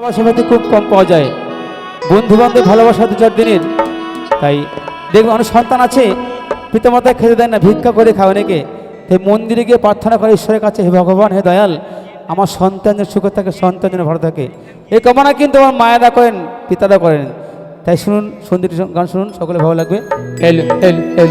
ভালোবাসা খুব কম পাওয়া যায়। বন্ধু বান্ধব ভালোবাসা দু চার দিনের। তাই দেখবে অনেক সন্তান আছে, পিতামাতা খেতে দেয় না, ভিক্ষা করে খায় অনেকে। তাই মন্দিরে গিয়ে প্রার্থনা করে, ঈশ্বরের কাছে হে ভগবান, হে দয়াল, আমার সন্তান যেন সুখে থাকে, সন্তান যেন ভালো থাকে। এই কামনা কিন্তু আমার মায়েরা করেন, পিতারা করেন। তাই শুনুন সুন্দর গান শুনুন, সকলে ভালো লাগবে। এল এল।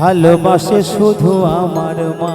ভালোবাসে শুধু আমার মা।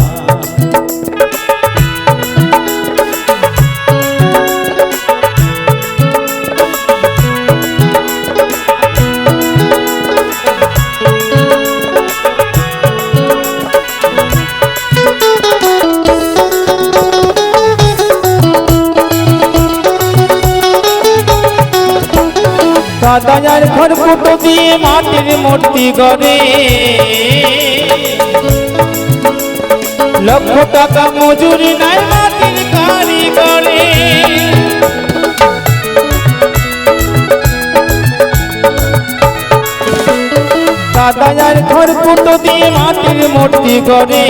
দাদার ঘর ফুটো দিয়ে মাটির মূর্তি গড়ে লক্ষ টাকা মজুরি নাই মাটির কারিগরে দাদার ঘর ফুটো দিয়ে মাটির মূর্তি গড়ে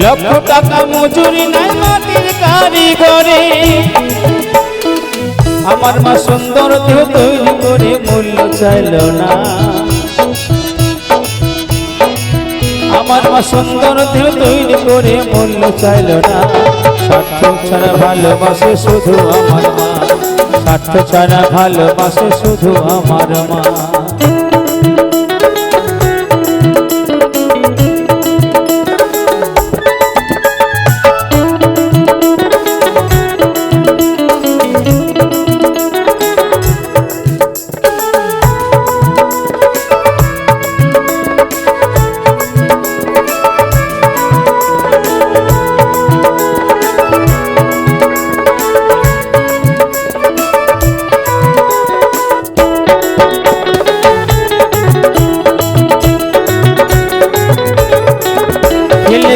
লক্ষ টাকা মজুরি নাই মাটির কারিগরে আমার মা সুন্দর দেহ তৈরি করে মূল্য চাইল না। আমার মা সুন্দর দেহ তৈরি করে মূল্য চাইল না। স্বার্থ ছাড়া ভালোবাসে শুধু আমার মা। স্বার্থ ছাড়া ভালোবাসে শুধু আমার মা।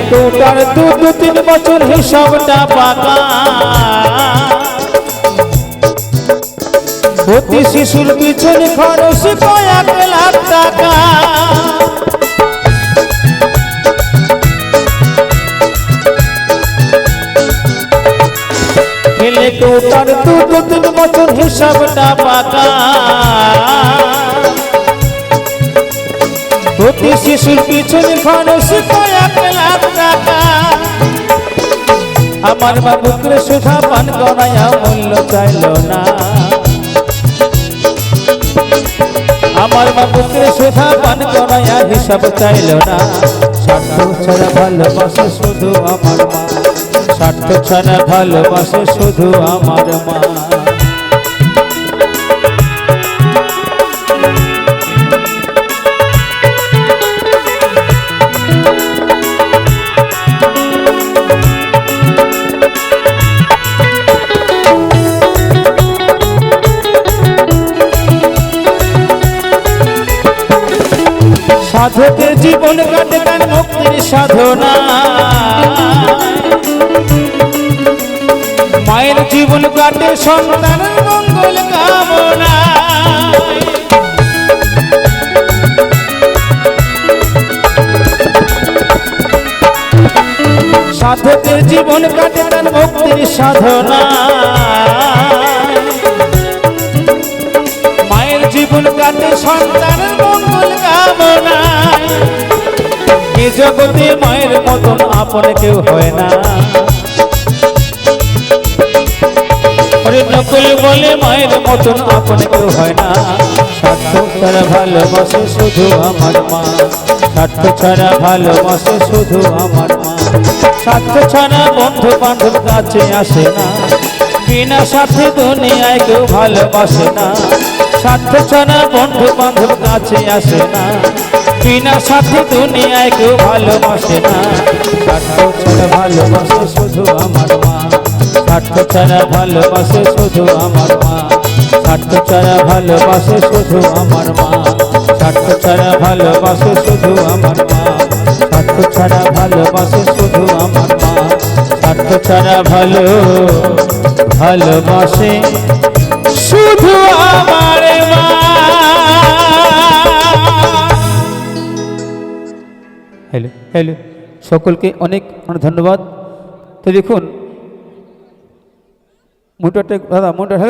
কোটার দু দু তিন বছর হিসাবটা পাকা। প্রতি শিশুর পিছনে খরচ কয়েক লাখ টাকা। খেলে কোটার দু দু তিন বছর হিসাবটা পাকা। শিশুর পিছনে খরচ টাকা। আমার মা বুকরে সুধা পান করাইয়া মূল্য চাইল না। আমার মা বুকরে সুধা পান করাইয়া হিসাব চাইল না। স্বার্থ ছাড়া ভালোবাসে শুধু আমার মা। স্বার্থ ছাড়া ভালোবাসে শুধু আমার মা। সাধকের জীবন কাটে তার মুক্তির সাধনা। মায়ের জীবন কাটে সন্তানের মঙ্গল কামনা। সাধকের জীবন কাটে তার মুক্তির সাধনা। মায়ের জীবন কাটে সন্তানের মঙ্গল জগতে মায়ের মতন আপন কেউ হয় না। নকল বলে মায়ের মতন আপন কেউ হয় না। স্বার্থ ছাড়া ভালোবাসে শুধু আমার মা। স্বার্থ ছাড়া ভালোবাসে শুধু আমার মা। স্বার্থ ছাড়া বন্ধু বান্ধব কাছে আসে না। বিনা সাথে দুনিয়ায় কেউ ভালোবাসে না। স্বার্থ ছাড়া বন্ধু বান্ধব কাছে আসে না। বিনা সাথে দুনিয়ায় কেউ ভালোবাসে না। স্বার্থ ছাড়া ভালোবাসে শুধু আমার মা। স্বার্থ ছাড়া ভালোবাসে শুধু আমার মা। স্বার্থ ছাড়া ভালোবাসে শুধু আমার মা। স্বার্থ ছাড়া ভালোবাসে শুধু আমার মা। স্বার্থ ছাড়া ভালোবাসে শুধু আমার মা। স্বার্থ ছাড়া ভালো, ভালোবাসে শুধু আমার মা হ্যালো হ্যালো সকলকে অনেক অনেক ধন্যবাদ তো দেখুন মোটরটা দাদা মোটর